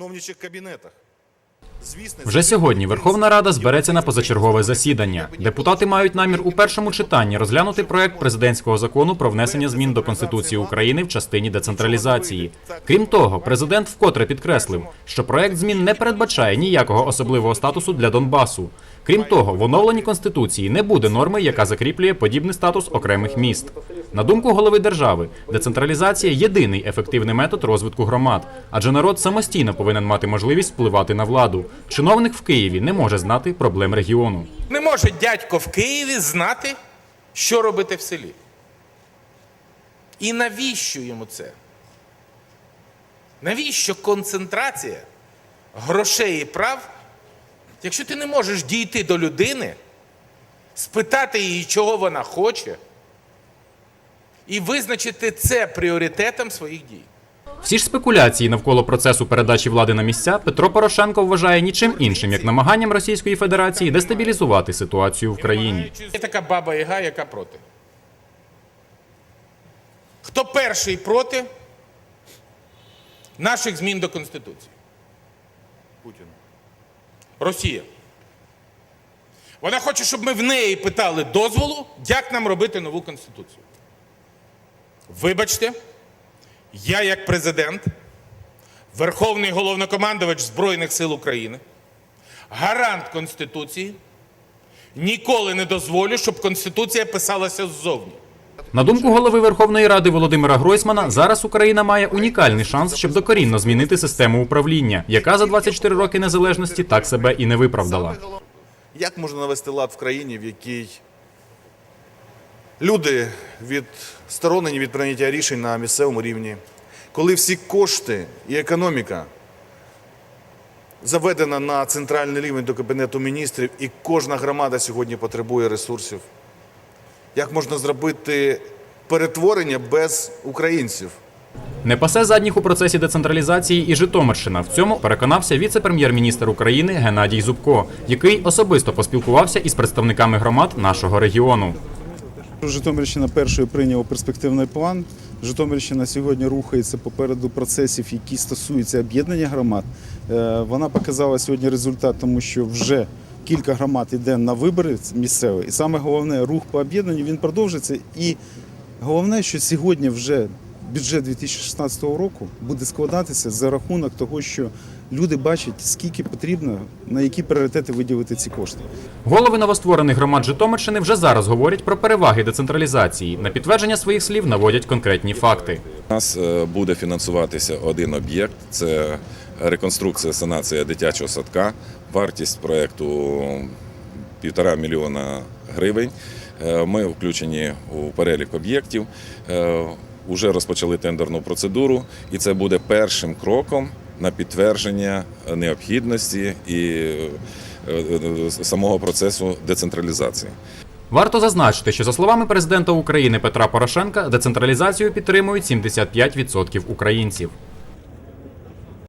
чиновничих кабінетах. Вже сьогодні Верховна Рада збереться на позачергове засідання. Депутати мають намір у першому читанні розглянути проект президентського закону про внесення змін до Конституції України в частині децентралізації. Крім того, президент вкотре підкреслив, що проект змін не передбачає ніякого особливого статусу для Донбасу. Крім того, в оновленій конституції не буде норми, яка закріплює подібний статус окремих міст. На думку голови держави, децентралізація єдиний ефективний метод розвитку громад, адже народ самостійно повинен мати можливість впливати на владу. Чиновник в Києві не може знати проблем регіону. Не може дядько в Києві знати, що робити в селі. І навіщо йому це? Навіщо концентрація грошей і прав, якщо ти не можеш дійти до людини, спитати її, чого вона хоче, і визначити це пріоритетом своїх дій? Всі ж спекуляції навколо процесу передачі влади на місця Петро Порошенко вважає нічим іншим, як намаганням Російської Федерації дестабілізувати ситуацію в країні. Є така баба Яга, яка проти. Хто перший проти наших змін до Конституції? Путін. Росія. Вона хоче, щоб ми в неї питали дозволу, як нам робити нову Конституцію. Вибачте, я як президент, Верховний головнокомандувач Збройних сил України, гарант Конституції, ніколи не дозволю, щоб Конституція писалася ззовні. На думку голови Верховної Ради Володимира Гройсмана, зараз Україна має унікальний шанс, щоб докорінно змінити систему управління, яка за 24 роки незалежності так себе і не виправдала. Як можна навести лад в країні, в якій люди відсторонені від прийняття рішень на місцевому рівні, коли всі кошти і економіка заведена на центральний рівень до Кабінету міністрів, і кожна громада сьогодні потребує ресурсів? Як можна зробити перетворення без українців? Не пасе задніх у процесі децентралізації і Житомирщина. В цьому переконався віце-прем'єр-міністр України Геннадій Зубко, який особисто поспілкувався із представниками громад нашого регіону. Житомирщина першою прийняла перспективний план. Житомирщина сьогодні рухається попереду процесів, які стосуються об'єднання громад. Е, Вона показала сьогодні результат, тому що вже кілька громад йде на вибори місцеві. І саме головне, рух по об'єднанню він продовжиться. І головне, що сьогодні вже бюджет 2016 року буде складатися за рахунок того, що люди бачать, скільки потрібно, на які пріоритети виділити ці кошти. Голови новостворених громад Житомирщини вже зараз говорять про переваги децентралізації. На підтвердження своїх слів наводять конкретні факти. У нас е, буде фінансуватися один об'єкт це реконструкція санація дитячого садка. Вартість проєкту півтора мільйона гривень. Е, Ми включені у перелік об'єктів. Е, Уже розпочали тендерну процедуру, і це буде першим кроком на підтвердження необхідності і е, е, самого процесу децентралізації. Варто зазначити, що за словами президента України Петра Порошенка, децентралізацію підтримують 75% українців.